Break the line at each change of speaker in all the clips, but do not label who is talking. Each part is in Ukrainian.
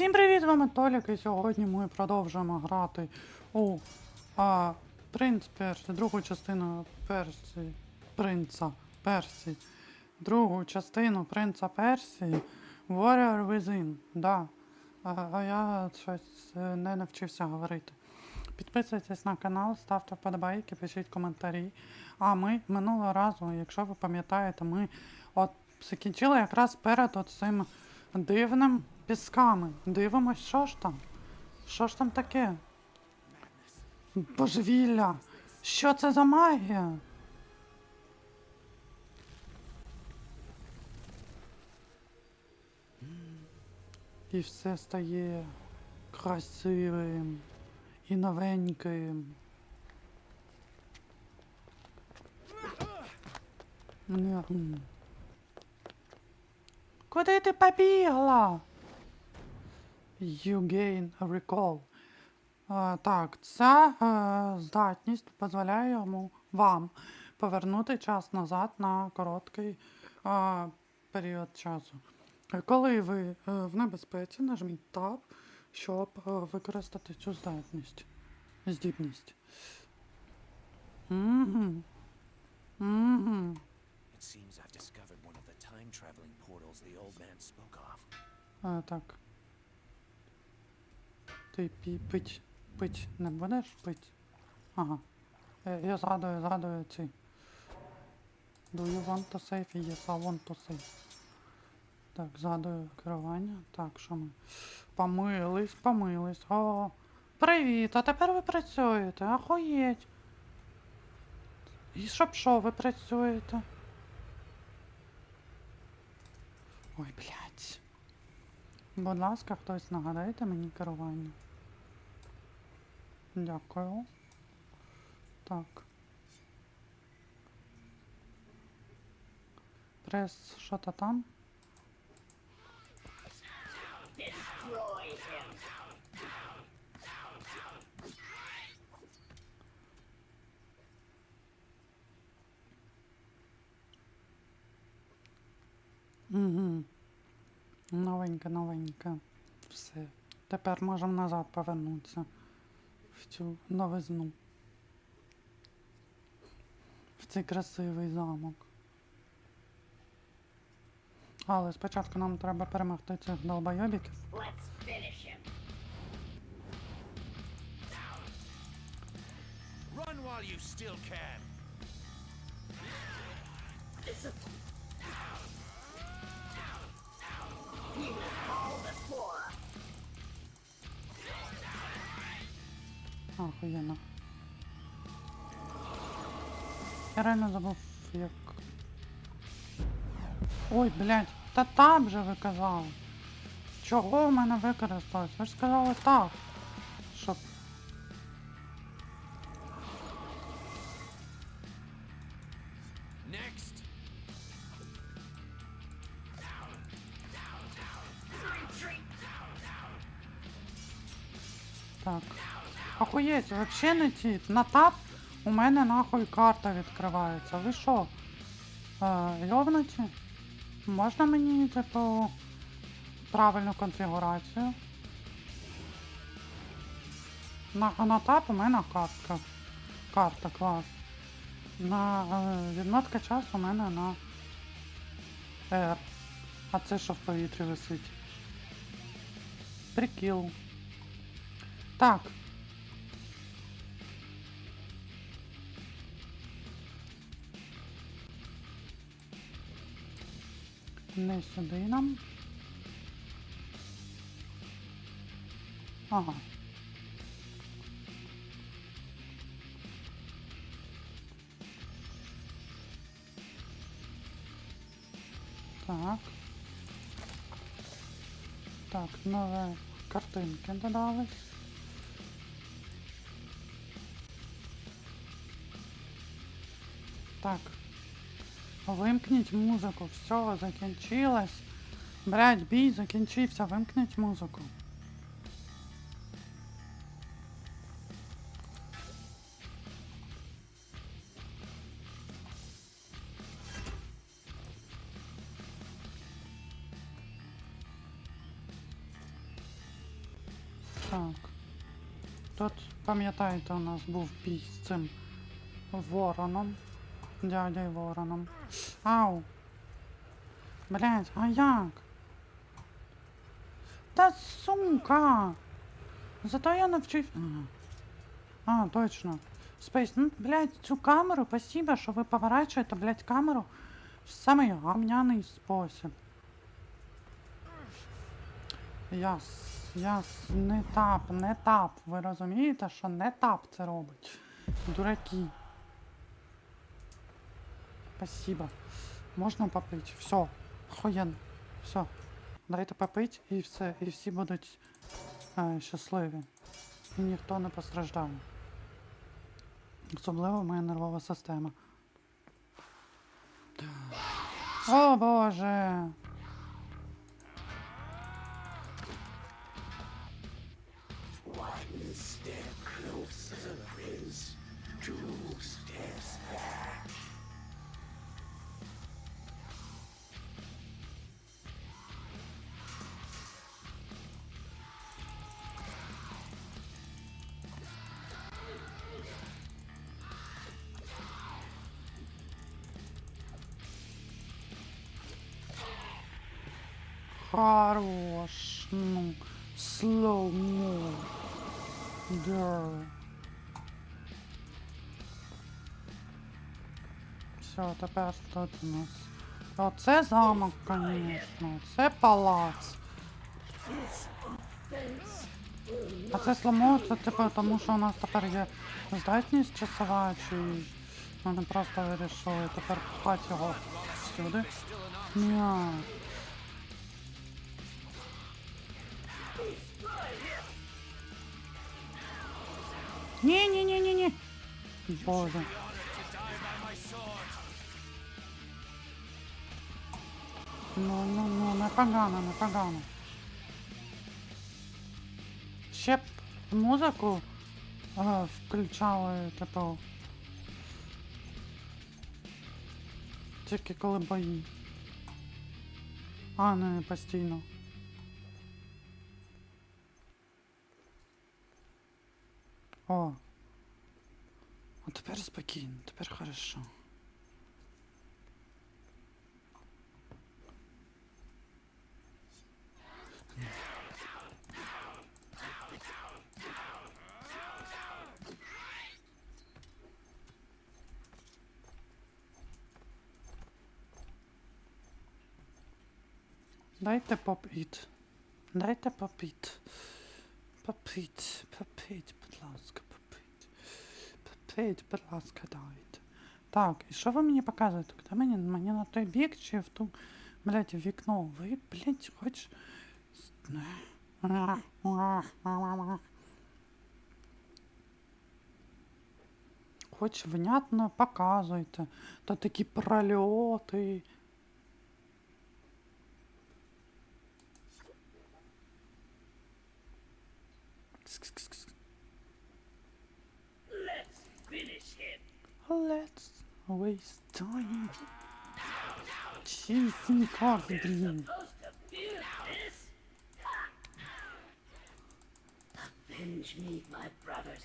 Всім привіт, вами Толік, і сьогодні ми продовжуємо грати у а, Принц Персі, другу частину Персі, Принца Персі, другу частину Принца Персії Warrior Within. Да. А, а я щось е, не навчився говорити. Підписуйтесь на канал, ставте вподобайки, пишіть коментарі. А ми минулого разу, якщо ви пам'ятаєте, ми от закінчили якраз перед цим дивним пісками. Дивимось, що ж там? Що ж там таке? Божевілля! Що це за магія? І все стає красивим і новеньким. Куди ти побігла? You gain a recall. А, так, ця е, здатність дозволяє йому вам повернути час назад на короткий е, період часу. Е, Коли ви е, в небезпеці, нажміть Tab, щоб е, використати цю здатність. Здібність. Угу. Угу.
It seems I've discovered one of the time traveling portals the old man spoke of.
А, так. Ти пі, пить, пить не будеш пить? Ага. Я згадую, згадую ці. Do you want to save? Yes, I want to save. Так, згадую керування. Так, що ми? Помились, помились. О, привіт, а тепер ви працюєте. Ахуєть. І щоб що ви працюєте? Ой, блядь. Будь ласка, хтось нагадайте мені керування. Дякую. Так. Прес що-то там. Угу. Новеньке, новеньке. Все. Тепер можемо назад повернутися в цю новизну. В цей красивий замок. Але спочатку нам треба перемогти цих долбойобіків.
Run while you still can.
Охуєнно. Я реально забув як. Ой, блядь, та там же ви казали. Чого в мене використалось? Ви ж сказали так. Щоб. Так. Охуєть, вообще не ті. На тап у мене нахуй карта відкривається. Ви що? Е. Можна мені, типу, правильну конфігурацію? На, на тап у мене картка. Карта клас. На е, відмотка часу у мене на R. А це що в повітрі висить? Прикіл. Так. Не сюди нам. Ага. Так. Так, нові картинки додались. Так. Вимкніть музику. Все, закінчилось. Блять, бій закінчився. Вимкніть музику. Так. Тут, пам'ятаєте, у нас був бій з цим вороном. Дядей вороном. Ау! Блять, а як? Та сука! Зато я навчився. Ага. А, точно. Спейс, ну, блядь, цю камеру, спасибо, що ви поворачуєте, блядь, камеру в самий гамняний спосіб. Яс, яс, не тап, не тап. Ви розумієте, що не тап це робить? Дураки. Спасибо. Можна попити? Все. Охуєнно. Все. Дайте попити і все. І всі будуть е, щасливі. І ніхто не постраждає. Особливо моя нервова система. О боже! Хорош. Ну, слоумо. Да. Все, тепер тут у нас. Оце замок, звісно. Це палац. А це це типу, тому що у нас тепер є здатність часова, чи вони просто вирішили тепер пхати його всюди. Ні, ні, ні, ні, ні. Боже. Ну, ну, ну, непогано, непогано. Ще б музику е, включали, типу. Тільки коли бої. А, не постійно. О. А тепер спокійно, тепер хорошо. Дайте поп-іт. Дайте поп-іт. Попить, попить, будь ласка, попить. Попить, будь ласка, дайте. Так, і що ви мені показуєте? Куди мені, мені на той бік чи в ту, блядь, в вікно? Ви, блядь, хоч... Хоч внятно показуйте. То такі прольоти. waste time. Chasing cars
green. Avenge me, my brothers.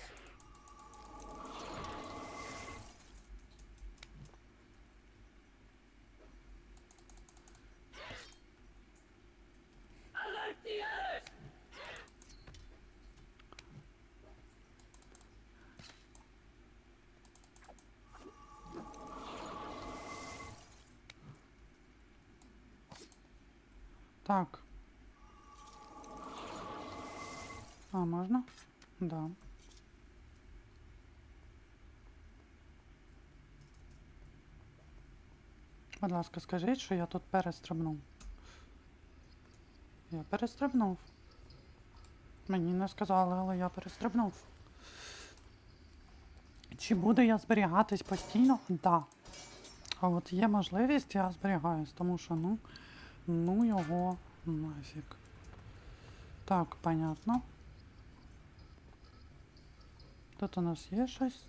Так. А, можна? Да. Будь ласка, скажіть, що я тут перестрибнув. Я перестрибнув. Мені не сказали, але я перестрибнув. Чи буду я зберігатись постійно? Да. А от є можливість, я зберігаюсь, тому що, ну, ну його нафіг. Так, понятно. Тут у нас є щось.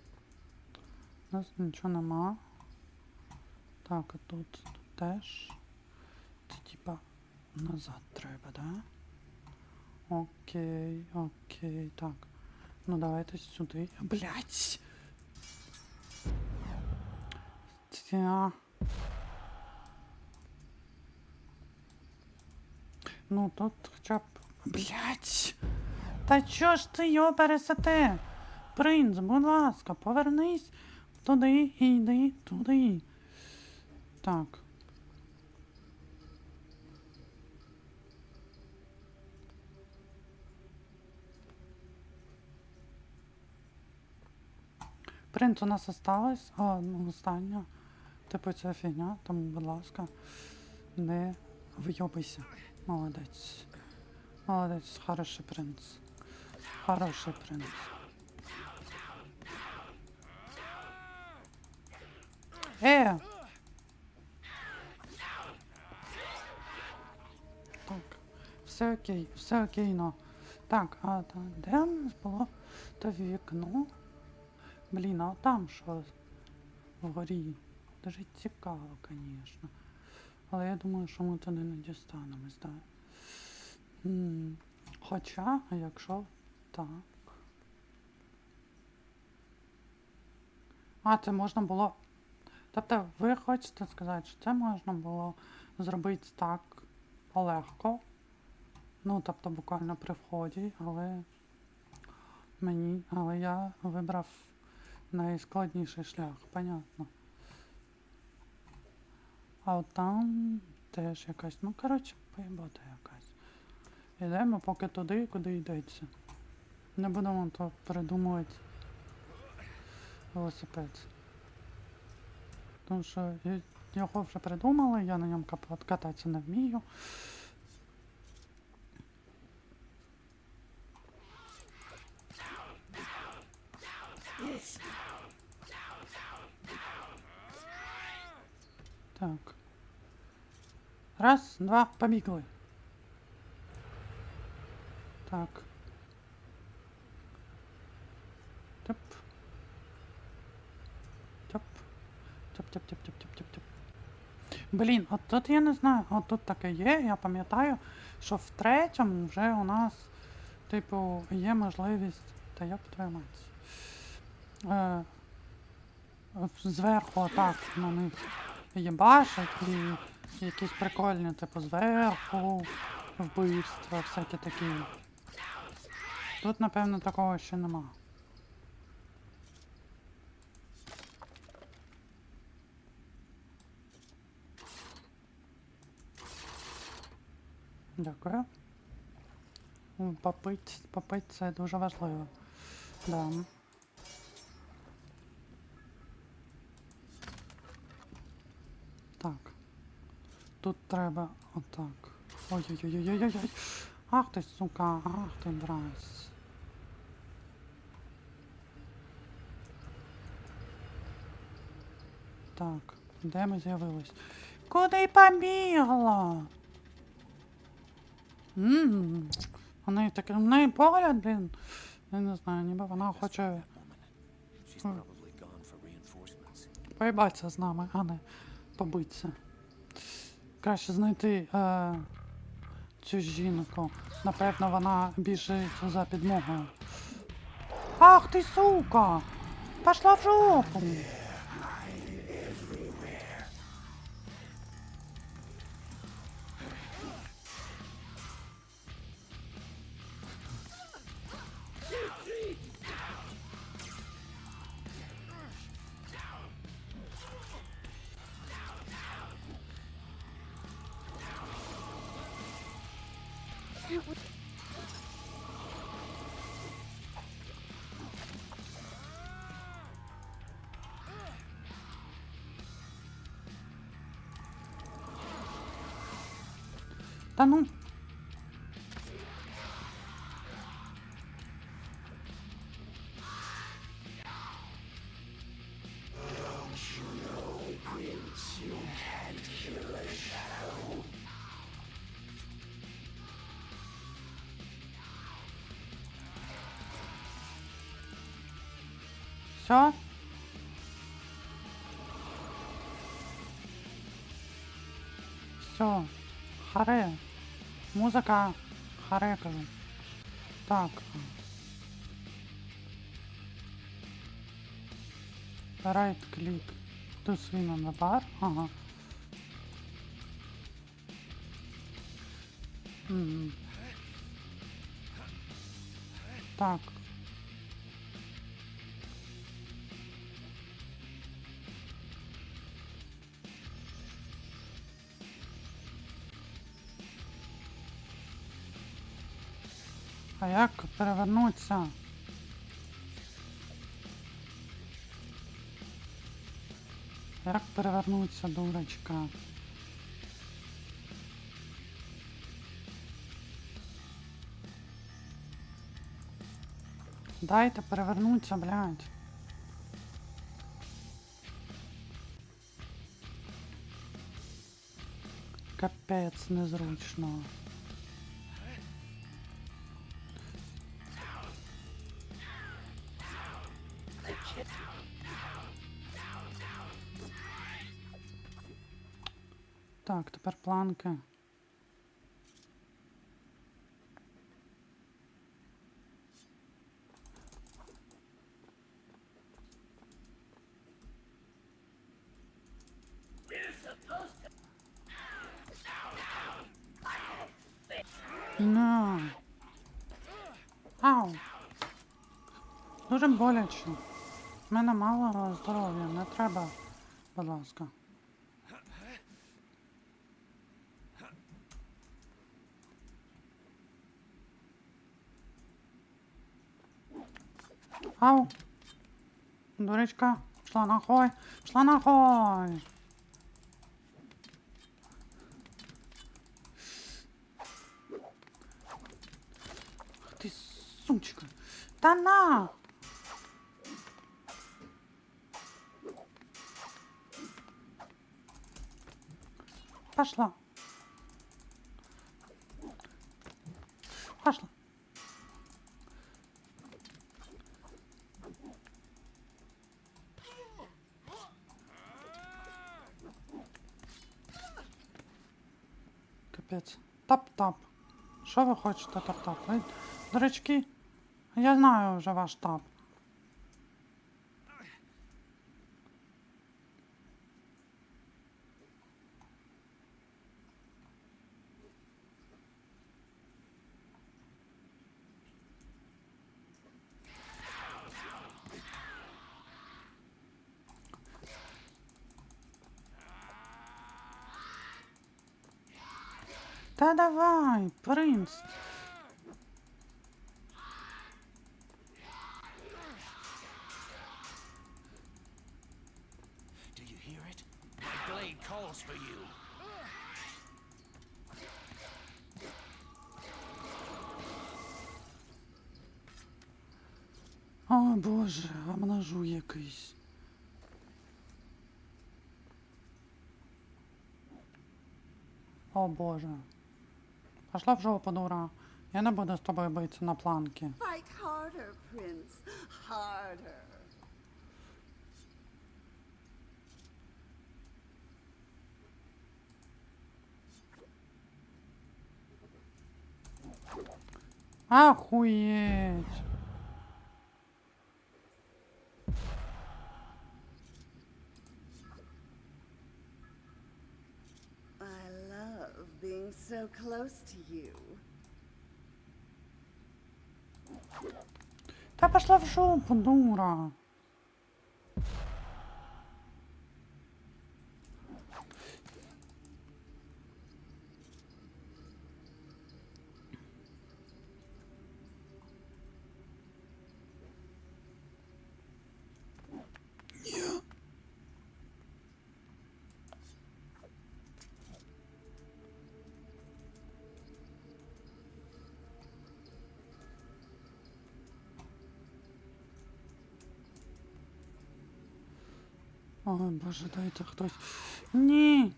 У нас нічого нема. Так, а тут, теж. Це типа назад треба, да? Окей, окей, так. Ну давайте сюди. Блять! Ця. Ну тут хоча б. Блять! Та чо ж ти його пересете? Принц, будь ласка, повернись туди і йди туди. Так. Принц у нас осталось. О, ну, остання. Типу ця фігня, тому, будь ласка, не вийобайся. Молодець. Молодець, хороший принц. Хороший принц. Е! Так, все окей, все окейно. Так, а де було то вікно? Блін, а там що вгорі? Дуже цікаво, звісно. Але я думаю, що ми туди не дістанемось, так. Хоча, якщо так. А, це можна було. Тобто, ви хочете сказати, що це можна було зробити так легко. Ну, тобто буквально при вході, але мені, але я вибрав найскладніший шлях, понятно. А от там теж якась, ну коротше, поїбота якась. Йдемо поки туди, куди йдеться. Не будемо то придумувати велосипед. Тому що його вже придумали, я на ньому кататися не вмію. Так. Раз, два, побігли. Так. Тьоп. Тьоп. Тьоп, тьоп, тьоп, тьоп, тьоп, тьоп, тьоп. Блін, от тут я не знаю, от тут таке є, я пам'ятаю, що в третьому вже у нас, типу, є можливість. Та я твою мать. Е, зверху отак на них їбашить і якісь прикольні, типу, зверху, вбивства, всякі такі. Тут, напевно, такого ще нема. Дякую. Попить, попить це дуже важливо. Да. Так. Тут треба отак. Ой-ой-ой-ой-ой-ой. Ах ти, сука, ах ти, брась. Так, де ми з'явились? Куди побігла? Ммм. У неї такий, в неї погляд, блін. Я не знаю, ніби вона хоче поїбатися з нами, а не побитися. Краще знайти е, цю жінку. Напевно, вона біжить за підмогою. Ах ти сука! Пошла в жопу! Все? Все. Харе. Музика. Харе кажу. Так. Right click to swim on the. Ага. Так. А як перевернуться? Як перевернуться, дурочка? Дайте перевернуться, блядь. Капець незручно. Так, тепер планки. На. Ау. Дуже боляче. У мене мало здоров'я, не треба, будь ласка. Ау. Дурочка, пішла нахуй, пішла нахуй. Ах Ти сучка. Та на. Пошла. Пошла. Капець. Тап-тап. Що ви хочете тап-тап? Дурачки? Я знаю вже ваш тап.
For you.
О боже, обнажу якийсь. О боже. Пошла в жопу, дура. Я не буду з тобою битися на планки.
Harder, Prince. Harder.
Охуеть.
So close to you.
Та пошла в жопу, дура. Ой, боже, дайте хтось. Ні.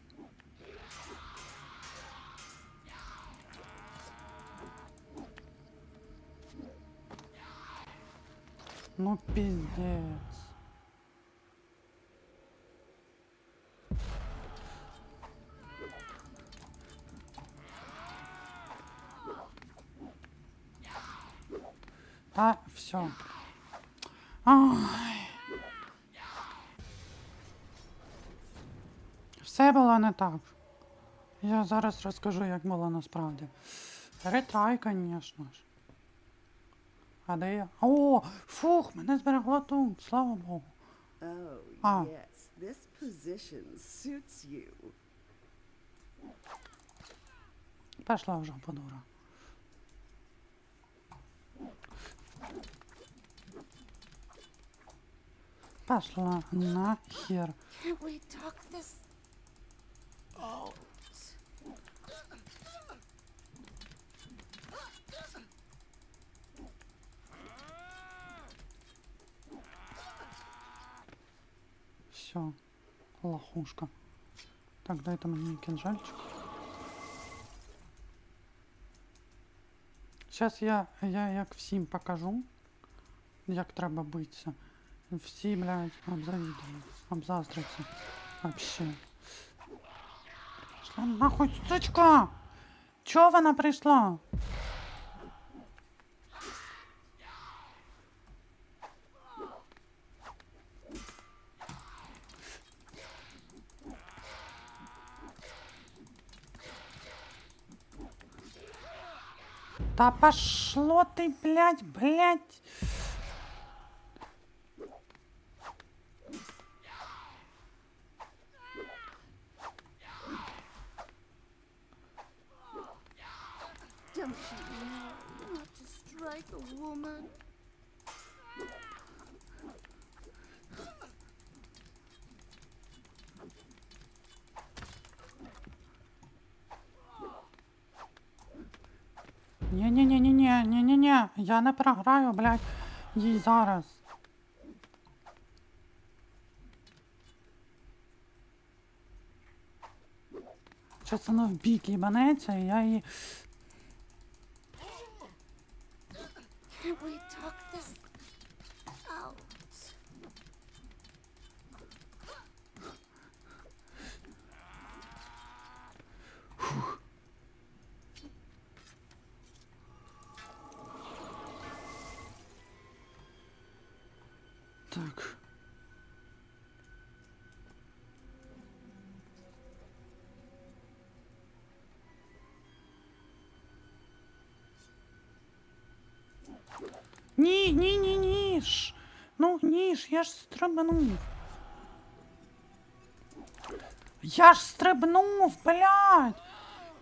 Ну, пиздец. Та все. Ай. Все було не так. Я зараз розкажу, як було насправді. Ретрай, звісно ж. А де я? О, фух, мене зберегло тут, слава Богу.
Oh, you.
Пішла вже подура. Пішла нахер.
Can't we talk this?
Все, лохушка. Так, дайте мені кінжальчик. Зараз я, я як всім покажу, як треба битися. Всі, блядь, обзавідують, обзаздряться. Вообще. Пішла нахуй, сучка! Чого вона прийшла? Да пошло ты, блядь, блядь. Ні-ні-ні-ні-ні, ні-ні-ні, я не програю, блядь, їй зараз. Щас вона в бік їбанеться, і я її... Ні, ні, ні, ніж. Ну, ніж, я ж стрибнув. Я ж стрибнув, блядь.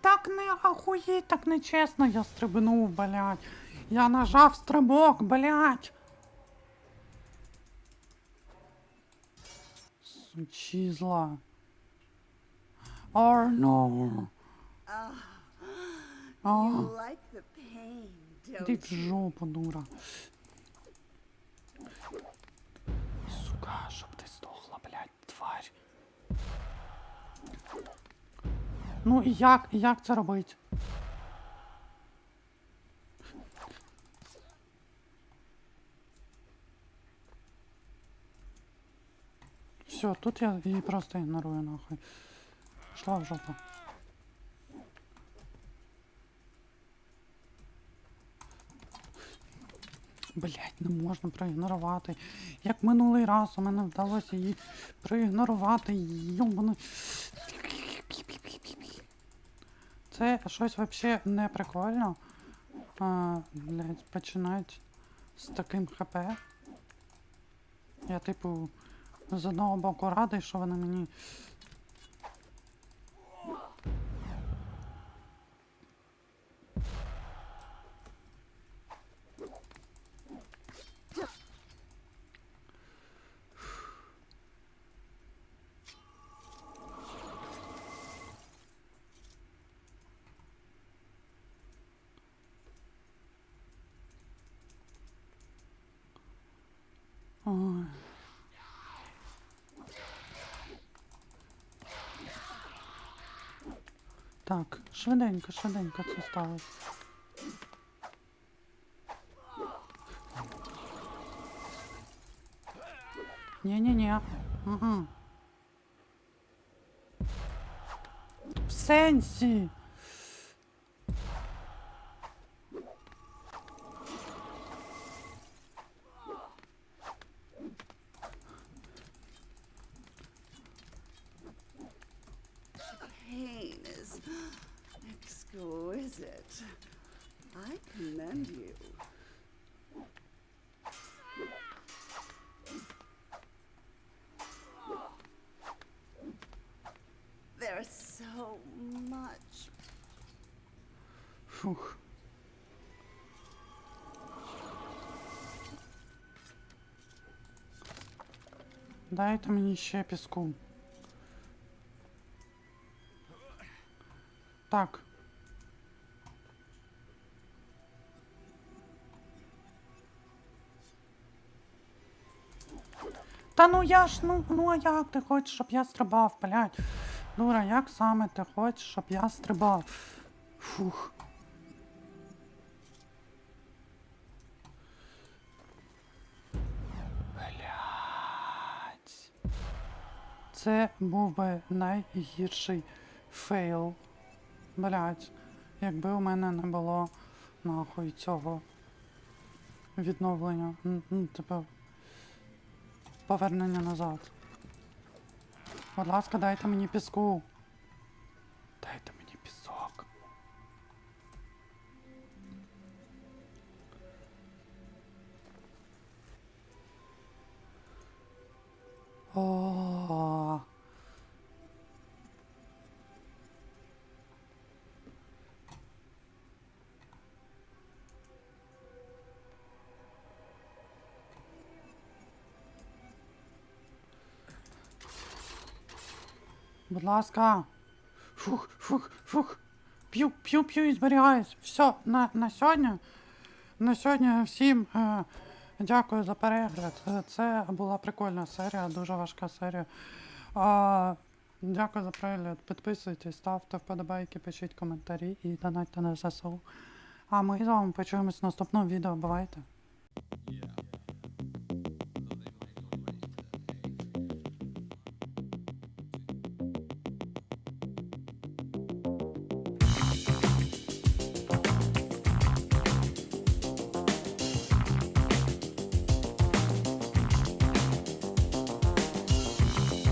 Так не ахуєть, так нечесно, я стрибнув, блядь. Я нажав стрибок, блядь. Сучізла. Or no.
You
А,
like the pain,
іди в жопу, дура. Сука, щоб ти здохла, блядь, тварь. Ну і як, як це робить? Все, тут я її просто ігнорую нахуй. Шла в жопу. Блять, не можна проігнорувати. Як минулий раз у мене вдалося її проігнорувати. Йобану. Це щось взагалі не прикольно. А, блять, починать з таким ХП. Я, типу, з одного боку радий, що вони мені. Так, швиденько, швиденько це сталося. Ні-ні-ні. Угу. В сенсі.
Is it? I commend you. There's so much
Фух. Дайте мені ще піску. Так. Та ну я ж, ну, ну а як ти хочеш, щоб я стрибав, блядь? Дура, як саме ти хочеш, щоб я стрибав? Фух. Блядь. Це був би найгірший фейл. Блядь. Якби у мене не було нахуй цього відновлення. Ну, типу. Повернення назад. Будь ласка, дайте мені піску. Дайте Будь ласка. Фух, фух, фух. П'ю, п'ю, п'ю і зберігаюсь. Все, на, на сьогодні. На сьогодні всім е, дякую за перегляд. Е, Це була прикольна серія, дуже важка серія. А, дякую за перегляд. Підписуйтесь, ставте вподобайки, пишіть коментарі і донатьте на ЗСУ. А ми з вами почуємось в наступному відео. Бувайте!